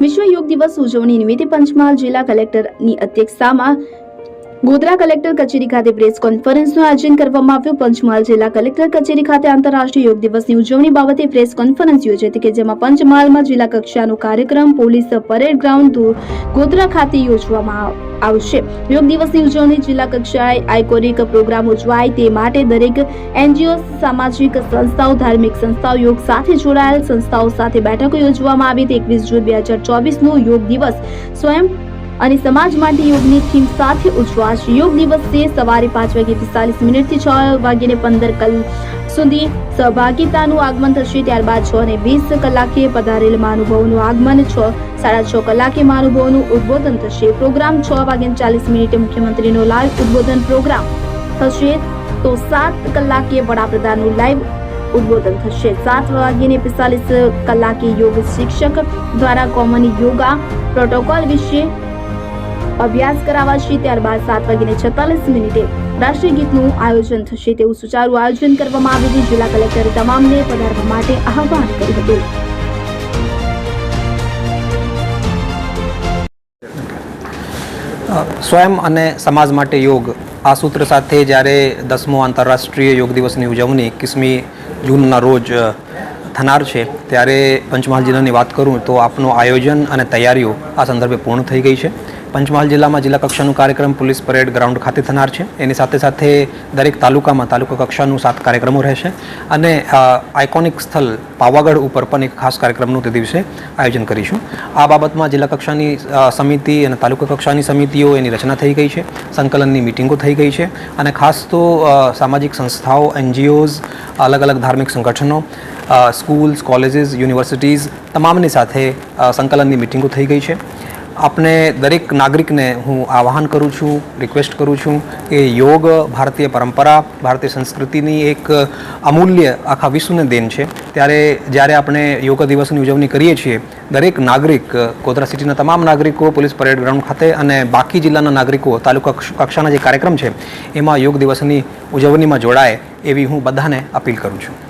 વિશ્વ યોગ દિવસ ઉજવણી નિમિત્તે પંચમહાલ જિલ્લા કલેક્ટરની અધ્યક્ષતામાં ગોધરા કલેક્ટર કચેરી ખાતે પ્રેસ કોન્ફરન્સનું આયોજન કરવામાં આવ્યું. પંચમહાલ જિલ્લા કલેક્ટર કચેરી ખાતે આંતરરાષ્ટ્રીય યોગ દિવસની ઉજવણી બાબતે પ્રેસ કોન્ફરન્સ યોજાઈ. હતી કે જેમાં પંચમહાલમાં જિલ્લા કક્ષાનો કાર્યક્રમ, પોલીસ પરેડ ગ્રાઉન્ડ, ગોધરા ખાતે યોજવામાં આવ- આવશે. યોગ દિવસની ઉજવણી જિલ્લા કક્ષાએ આઇકોનિક પ્રોગ્રામ ઉજવાય તે માટે દરેક એનજીઓ, સામાજિક સંસ્થાઓ, ધાર્મિક સંસ્થાઓ, યોગ સાથે જોડાયેલ સંસ્થાઓ સાથે બેઠકો યોજવામાં આવી. હતી એકવીસ જૂન બે હજાર ચોવીસનો યોગ દિવસ. સ્વયં અને સમાજ માટે યોગની થીમ સાથે ઉજવાશે. યોગ દિવસે સવારે પાંચ વાગે પિસ્તાલીસ મિનિટથી છ વાગ્યે પંદર કલ સુધી સહભાગિતાનું આગમન થશે ત્યારબાદ છ અને વીસ કલાકે પધારેલ મહાનુભાવોનું આગમન, છ, સાડા છ કલાકે મહાનુભાવોનું ઉદ્બોધન થશે. પ્રોગ્રામ છ વાગ્યે ચાલીસ મિનિટે મુખ્યમંત્રીનો લાઈવ ઉદ્બોધન પ્રોગ્રામ થશે. તો સાત કલાકે વડાપ્રધાનનું લાઈવ ઉદ્બોધન થશે. સાત વાગ્યે પિસ્તાલીસ કલાકે યોગ શિક્ષક દ્વારા કોમન યોગા પ્રોટોકોલ વિશે અભ્યાસ કરાવાશે. ત્યારબાદ સાત વાગીને છેતાલીસ મિનિટે રાષ્ટ્રીય ગીતનું આયોજન થશે તેવું સુચારુ આયોજન કરવામાં આવીને જિલ્લા કલેક્ટરે તમામને પધારવા માટે આહવાન કર્યું હતું. સ્વયં અને સમાજ માટે યોગ. આ સૂત્ર સાથે જ્યારે દસમો આંતરરાષ્ટ્રીય યોગ દિવસની ઉજવણી એકવીસમી જૂનના રોજ થનાર છે, ત્યારે પંચમહાલ જિલ્લાની વાત કરું તો આપનું આયોજન અને તૈયારીઓ આ સંદર્ભે પૂર્ણ થઈ ગઈ છે. પંચમહાલ જિલ્લામાં જિલ્લા કક્ષાનું કાર્યક્રમ પોલીસ પરેડ ગ્રાઉન્ડ ખાતે થનાર છે. એની સાથે સાથે દરેક તાલુકામાં તાલુકા કક્ષાનું સાત કાર્યક્રમો રહેશે અને આઇકોનિક સ્થળ પાવાગઢ ઉપર પણ એક ખાસ કાર્યક્રમનું તે દિવસે આયોજન કરીશું. આ બાબતમાં જિલ્લા કક્ષાની સમિતિ અને તાલુકા કક્ષાની સમિતિઓ એની રચના થઈ ગઈ છે. સંકલનની મિટિંગો થઈ ગઈ છે અને ખાસ તો સામાજિક સંસ્થાઓ, એનજીઓઝ, અલગ અલગ ધાર્મિક સંગઠનો સ્કૂલ્સ, કોલેજીસ, યુનિવર્સિટીઝ, તમામની સાથે સંકલનની મિટિંગો થઈ ગઈ છે. આપણે દરેક નાગરિકને હું આહવાન કરું છું રિક્વેસ્ટ કરું છું કે યોગ ભારતીય પરંપરા, ભારતીય સંસ્કૃતિની એક અમૂલ્ય આખા વિશ્વને દેન છે. ત્યારે જ્યારે આપણે યોગ દિવસની ઉજવણી કરીએ છીએ, દરેક નાગરિક, ગોધરા સિટીના તમામ નાગરિકો, પોલીસ પરેડ ગ્રાઉન્ડ ખાતે અને બાકી જિલ્લાના નાગરિકો, તાલુકા કક્ષાના જે કાર્યક્રમ છે, એમાં યોગ દિવસની ઉજવણીમાં જોડાય એવી હું બધાને અપીલ કરું છું.